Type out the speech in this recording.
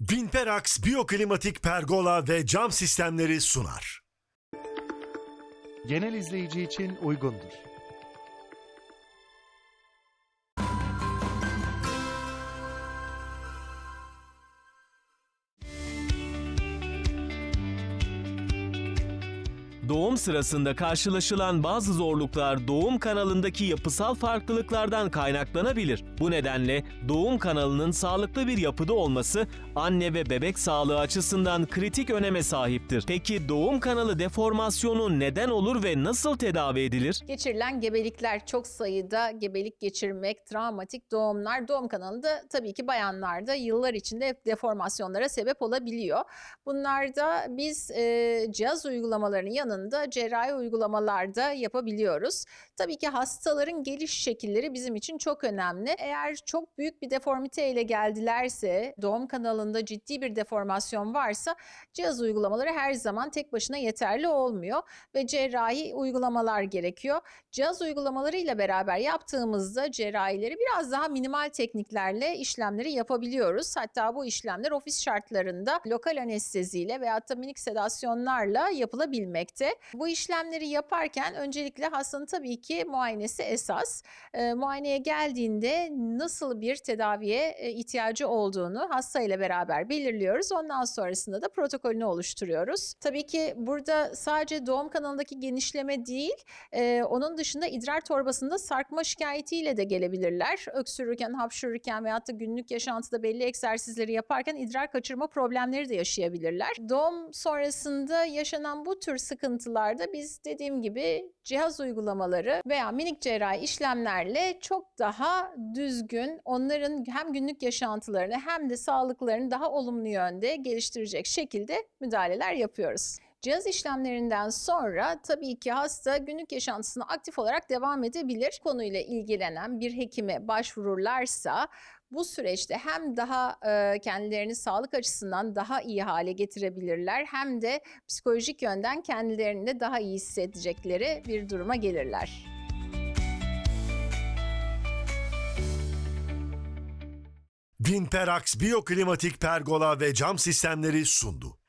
Vinperax Biyoklimatik Pergola ve Cam Sistemleri sunar. genel izleyici için uygundur. Doğum sırasında karşılaşılan bazı zorluklar doğum kanalındaki yapısal farklılıklardan kaynaklanabilir. Bu nedenle doğum kanalının sağlıklı bir yapıda olması anne ve bebek sağlığı açısından kritik öneme sahiptir. Peki doğum kanalı deformasyonu neden olur ve nasıl tedavi edilir? Geçirilen gebelikler çok sayıda gebelik geçirmek, travmatik doğumlar doğum kanalında tabii ki bayanlarda yıllar içinde deformasyonlara sebep olabiliyor. Bunlarda biz e, cihaz uygulamalarının yanında cerrahi uygulamalarda yapabiliyoruz. Tabii ki hastaların geliş şekilleri bizim için çok önemli. Eğer çok büyük bir deformite ile geldilerse, doğum kanalında ciddi bir deformasyon varsa cihaz uygulamaları her zaman tek başına yeterli olmuyor ve cerrahi uygulamalar gerekiyor. Cihaz uygulamaları ile beraber yaptığımızda cerrahileri biraz daha minimal tekniklerle işlemleri yapabiliyoruz. Hatta bu işlemler ofis şartlarında lokal anesteziyle veyahut da minik sedasyonlarla yapılabilmekte. Bu işlemleri yaparken öncelikle hastanın tabii ki muayenesi esas. E, muayeneye geldiğinde nasıl bir tedaviye e, ihtiyacı olduğunu hasta ile beraber belirliyoruz. Ondan sonrasında da protokolünü oluşturuyoruz. Tabii ki burada sadece doğum kanalındaki genişleme değil, e, onun dışında idrar torbasında sarkma şikayetiyle de gelebilirler. Öksürürken, hapşırırken veyahut da günlük yaşantıda belli egzersizleri yaparken idrar kaçırma problemleri de yaşayabilirler. Doğum sonrasında yaşanan bu tür sıkıntılarda biz dediğim gibi cihaz uygulamaları veya minik cerrahi işlemlerle çok daha düzgün onların hem günlük yaşantılarını hem de sağlıklarını daha olumlu yönde geliştirecek şekilde müdahaleler yapıyoruz. Cihaz işlemlerinden sonra tabii ki hasta günlük yaşantısına aktif olarak devam edebilir. Konuyla ilgilenen bir hekime başvururlarsa bu süreçte hem daha e, kendilerini sağlık açısından daha iyi hale getirebilirler hem de psikolojik yönden kendilerini de daha iyi hissedecekleri bir duruma gelirler. Vinperax Biyoklimatik Pergola ve Cam Sistemleri sundu.